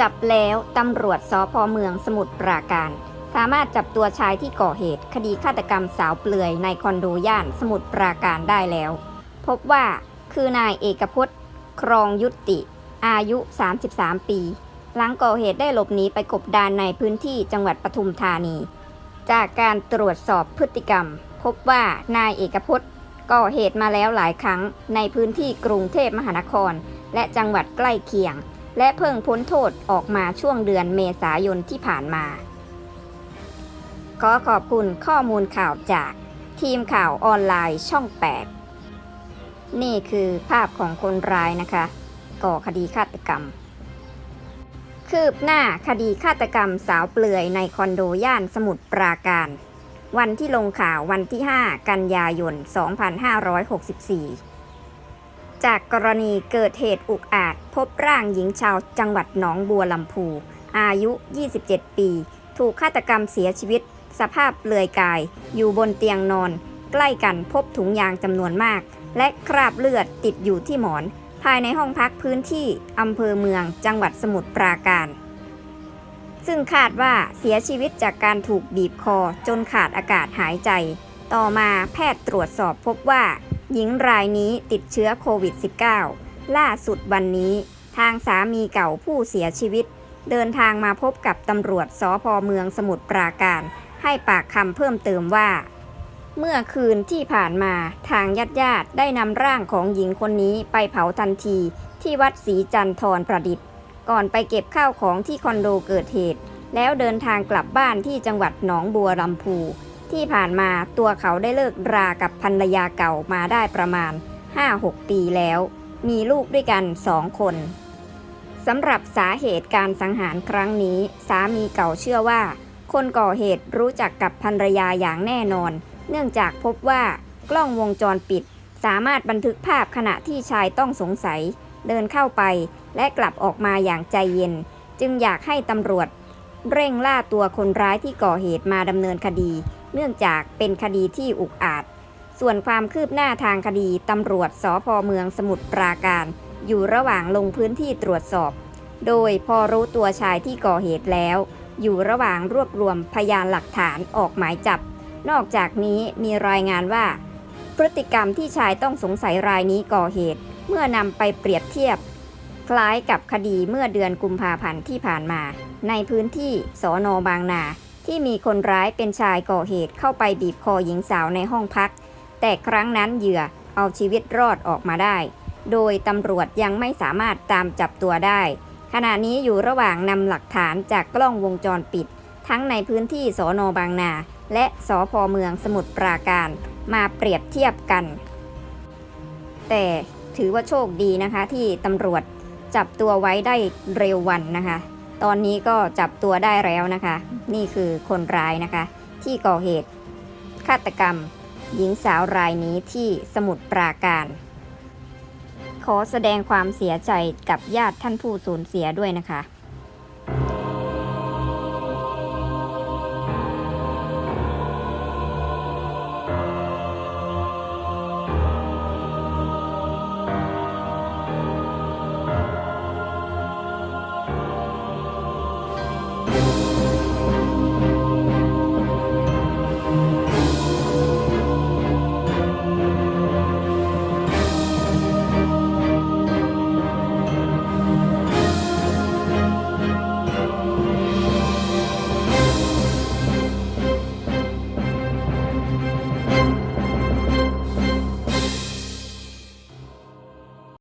จับแล้วตำรวจสพเมืองสมุทรปราการ สามารถจับตัวชายที่ก่อเหตุ คดีฆาตกรรมสาวเปลือยในคอนโดย่านสมุทรปราการได้แล้ว พบว่าคือนายเอกพจน์ ครองยุติ อายุ 33 ปี หลังก่อเหตุได้หลบหนีไปกบดานในพื้นที่จังหวัดปทุมธานี จากการตรวจสอบพฤติกรรม พบว่านายเอกพจน์ก่อเหตุมาแล้วหลายครั้งในพื้นที่กรุงเทพมหานคร และจังหวัดใกล้เคียง และเพิ่งพ้นโทษออกมาช่วงเดือนเมษายนที่ผ่านมา ขอขอบคุณข้อมูลข่าวจากทีมข่าวออนไลน์ช่อง 8 นี่คือภาพของคนร้ายนะคะ ก่อคดีฆาตกรรม คืบหน้าคดีฆาตกรรมสาวเปลือยในคอนโดย่านสมุทรปราการ วันที่ลงข่าววันที่ 5 กันยายน 2564 จากกรณีเกิดเหตุอุกอาจ พบร่างหญิงชาวจังหวัดหนองบัวลำพู อายุ 27 ปี ถูกฆาตกรรมเสียชีวิต สภาพเปลือยกาย อยู่บนเตียงนอน ใกล้กันพบถุงยางจำนวนมาก และคราบเลือดติดอยู่ที่หมอน ภายในห้องพักพื้นที่อำเภอเมืองจังหวัดสมุทรปราการ ซึ่งคาดว่าเสียชีวิตจากการถูกบีบคอจนขาดอากาศหายใจ ต่อมาแพทย์ตรวจสอบพบว่า หญิงรายนี้ติดเชื้อโควิด -19 ล่าสุดวันนี้ ทางสามีเก่าผู้เสียชีวิต เดินทางมาพบกับตำรวจสพเมืองสมุทรปราการ ให้ปากคำเพิ่มเติมว่า เมื่อคืนที่ผ่านมาทางญาติญาติๆได้นำร่างของหญิงคนนี้ไปเผาทันทีที่วัดศรีจันทรประดิษฐ์ ก่อนไปเก็บข้าวของที่คอนโดเกิดเหตุ แล้วเดินทางกลับบ้านที่จังหวัดหนองบัวลำพู ที่ผ่านมาตัวเขาได้เลิกรากับภรรยาเก่ามาได้ประมาณ 5-6 ปีแล้ว มีลูกด้วยกันสองคนสำหรับสาเหตุการสังหารครั้งนี้ สามีเก่าเชื่อว่า คนก่อเหตุรู้จักกับภรรยาอย่างแน่นอน เนื่องจากพบว่ากล้องวงจรปิด สามารถบันทึกภาพขณะที่ชายต้องสงสัย เดินเข้าไปและกลับออกมาอย่างใจเย็น จึงอยากให้ตำรวจ เร่งล่าตัวคนร้ายที่ก่อเหตุมาดำเนินคดี เนื่องจากเป็นคดีที่อุกอาจ ส่วนความคืบหน้าทางคดีตำรวจสพเมืองสมุทรปราการ อยู่ระหว่างลงพื้นที่ตรวจสอบ โดยพอรู้ตัวชายที่ก่อเหตุแล้ว อยู่ระหว่างรวบรวมพยานหลักฐานออกหมายจับ นอกจากนี้มีรายงานว่า พฤติกรรมที่ชายต้องสงสัยรายนี้ก่อเหตุ เมื่อนำไปเปรียบเทียบ คล้ายกับคดีเมื่อเดือนกุมภาพันธ์ที่ผ่านมา ในพื้นที่สอนอบางนา ที่มีคนร้ายเป็นชายก่อเหตุเข้าไปบีบคอหญิงสาวในห้องพัก แต่ครั้งนั้นเหยื่อเอาชีวิตรอดออกมาได้ โดยตำรวจยังไม่สามารถตามจับตัวได้ ขณะนี้อยู่ระหว่างนำหลักฐานจากกล้องวงจรปิด ทั้งในพื้นที่สอนอบางนา และสพเมืองสมุทรปราการ มาเปรียบเทียบกัน แต่ถือว่าโชคดีนะคะที่ตำรวจจับตัวไว้ได้เร็ววันนะคะ ตอนนี้ก็จับตัวได้แล้วนะคะ นี่คือคนร้ายนะคะ ที่ก่อเหตุฆาตกรรม หญิงสาวรายนี้ที่สมุทรปราการ ขอแสดงความเสียใจกับญาติท่านผู้สูญเสียด้วยนะคะ